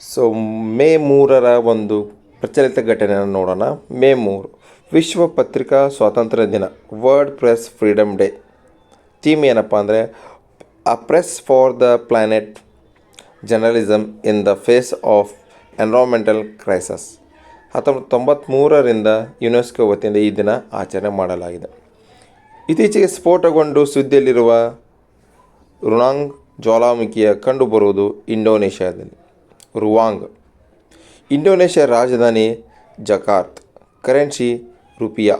So May ಮೂರರ ಒಂದು ಪ್ರಚಲಿತ ಘಟನೆಯನ್ನು ನೋಡೋಣ. ಮೇ ಮೂರು, ವಿಶ್ವ ಪತ್ರಿಕಾ ಸ್ವಾತಂತ್ರ್ಯ ದಿನ world press freedom day theme ಏನಪ್ಪ ಅಂದರೆ a press for the planet journalism in the face of environmental crisis ಹತ್ತೊಂಬತ್ತು ತೊಂಬತ್ತ್ಮೂರರಿಂದ ಯುನೆಸ್ಕೋ ವತಿಯಿಂದ ಈ ದಿನ ಆಚರಣೆ ಮಾಡಲಾಗಿದೆ. ಇತ್ತೀಚೆಗೆ ಸ್ಫೋಟಗೊಂಡು ಸುದ್ದಿಯಲ್ಲಿರುವ ರುಣಾಂಗ್ ಜ್ವಾಲಾಮುಖಿಯ ಕಂಡುಬರುವುದು ಇಂಡೋನೇಷ್ಯಾದಲ್ಲಿ. ರುವಾಂಗ್. ಇಂಡೋನೇಷ್ಯಾ ರಾಜಧಾನಿ ಜಕಾರ್ತ್, ಕರೆನ್ಸಿ ರುಪಿಯಾ.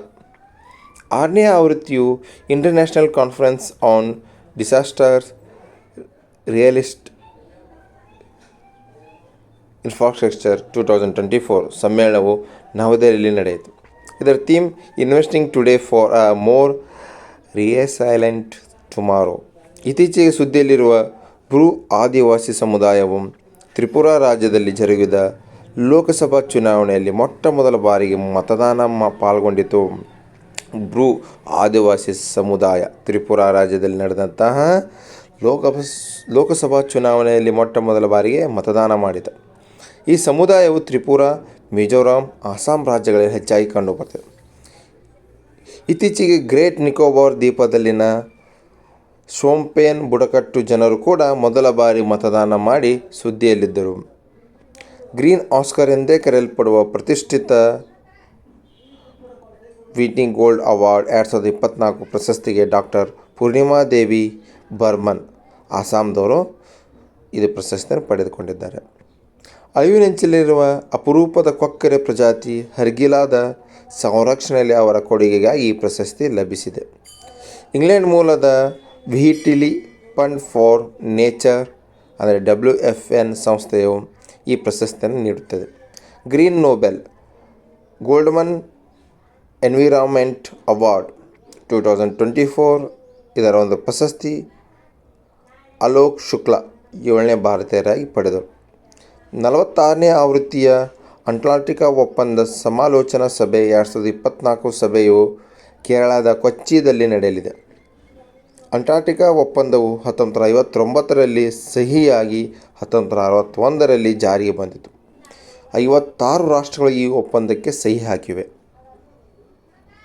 ಆರನೇ ಆವೃತ್ತಿಯು international conference on disasters resilient infrastructure two thousand twenty four ಸಮ್ಮೇಳನವು ನವದೆಹಲಿಯಲ್ಲಿ ನಡೆಯಿತು. ಇದರ theme, investing today for a more resilient tomorrow ಇತ್ತೀಚೆಗೆ ಸುದ್ದಿಯಲ್ಲಿರುವ ಬ್ರೂ ಆದಿವಾಸಿ ಸಮುದಾಯವು ತ್ರಿಪುರಾ ರಾಜ್ಯದಲ್ಲಿ ಜರುಗಿದ ಲೋಕಸಭಾ ಚುನಾವಣೆಯಲ್ಲಿ ಮೊಟ್ಟ ಮೊದಲ ಬಾರಿಗೆ ಮತದಾನ ಪಾಲ್ಗೊಂಡಿತು. ಬ್ರೂ ಆದಿವಾಸಿ ಸಮುದಾಯ ತ್ರಿಪುರ ರಾಜ್ಯದಲ್ಲಿ ನಡೆದಂತಹ ಲೋಕ ಲೋಕಸಭಾ ಚುನಾವಣೆಯಲ್ಲಿ ಮೊಟ್ಟ ಮೊದಲ ಬಾರಿಗೆ ಮತದಾನ ಮಾಡಿತು. ಈ ಸಮುದಾಯವು ತ್ರಿಪುರಾ, ಮಿಜೋರಾಂ, ಅಸ್ಸಾಂ ರಾಜ್ಯಗಳಲ್ಲಿ ಹೆಚ್ಚಾಗಿ ಕಂಡುಬರ್ತದೆ ಇತ್ತೀಚೆಗೆ ಗ್ರೇಟ್ ನಿಕೋಬಾರ್ ದ್ವೀಪದಲ್ಲಿನ ಶೋಂಪೇನ್ ಬುಡಕಟ್ಟು ಜನರು ಕೂಡ ಮೊದಲ ಬಾರಿ ಮತದಾನ ಮಾಡಿ ಸುದ್ದಿಯಲ್ಲಿದ್ದರು. ಗ್ರೀನ್ ಆಸ್ಕರ್ ಎಂದೇ ಕರೆಯಲ್ಪಡುವ ಪ್ರತಿಷ್ಠಿತ ವಿಟಿಂಗ್ ಗೋಲ್ಡ್ ಅವಾರ್ಡ್ ಎರಡು ಸಾವಿರದ ಇಪ್ಪತ್ತ್ನಾಲ್ಕು ಪ್ರಶಸ್ತಿಗೆ ಡಾಕ್ಟರ್ ಪೂರ್ಣಿಮಾ ದೇವಿ ಬರ್ಮನ್ ಆಸಾಮ್ದವರು ಇದು ಪ್ರಶಸ್ತಿಯನ್ನು ಪಡೆದುಕೊಂಡಿದ್ದಾರೆ. ಅಳಿವಿನಂಚಿನಲ್ಲಿರುವ ಅಪರೂಪದ ಕೊಕ್ಕರೆ ಪ್ರಜಾತಿ ಹರ್ಗಿಲಾದ ಸಂರಕ್ಷಣೆಯಲ್ಲಿ ಅವರ ಕೊಡುಗೆಗಾಗಿ ಈ ಪ್ರಶಸ್ತಿ ಲಭಿಸಿದೆ. ಇಂಗ್ಲೆಂಡ್ ಮೂಲದ ವಿಹಿಟಿಲಿ ಫಂಡ್ ಫಾರ್ ನೇಚರ್ ಅಂದರೆ ಡಬ್ಲ್ಯೂ ಎಫ್ ಎನ್ ಸಂಸ್ಥೆಯು ಈ ಪ್ರಶಸ್ತಿಯನ್ನು ನೀಡುತ್ತದೆ. Green Nobel, Goldman environment award two thousand twenty four, ಇದರ ಒಂದು ಪ್ರಶಸ್ತಿ ಅಲೋಕ್ ಶುಕ್ಲಾ ಏಳನೇ ಭಾರತೀಯರಾಗಿ ಪಡೆದರು. ನಲವತ್ತಾರನೇ ಆವೃತ್ತಿಯ ಅಂಟಾರ್ಟಿಕಾ ಒಪ್ಪಂದ ಸಮಾಲೋಚನಾ ಸಭೆ ಎರಡು ಸಾವಿರದ ಇಪ್ಪತ್ತ್ನಾಲ್ಕು ಸಭೆಯು ಕೇರಳದ ಕೊಚ್ಚಿದಲ್ಲಿ ನಡೆಯಲಿದೆ. ಅಂಟಾರ್ಟಿಕಾ ಒಪ್ಪಂದವು ಹತ್ತೊಂಬತ್ತು ನೂರ ಐವತ್ತೊಂಬತ್ತರಲ್ಲಿ ಸಹಿಯಾಗಿ ಹತ್ತೊಂಬತ್ತು ನೂರ ಅರವತ್ತೊಂದರಲ್ಲಿ ಜಾರಿಗೆ ಬಂದಿತು. ಐವತ್ತಾರು ರಾಷ್ಟ್ರಗಳು ಈ ಒಪ್ಪಂದಕ್ಕೆ ಸಹಿ ಹಾಕಿವೆ.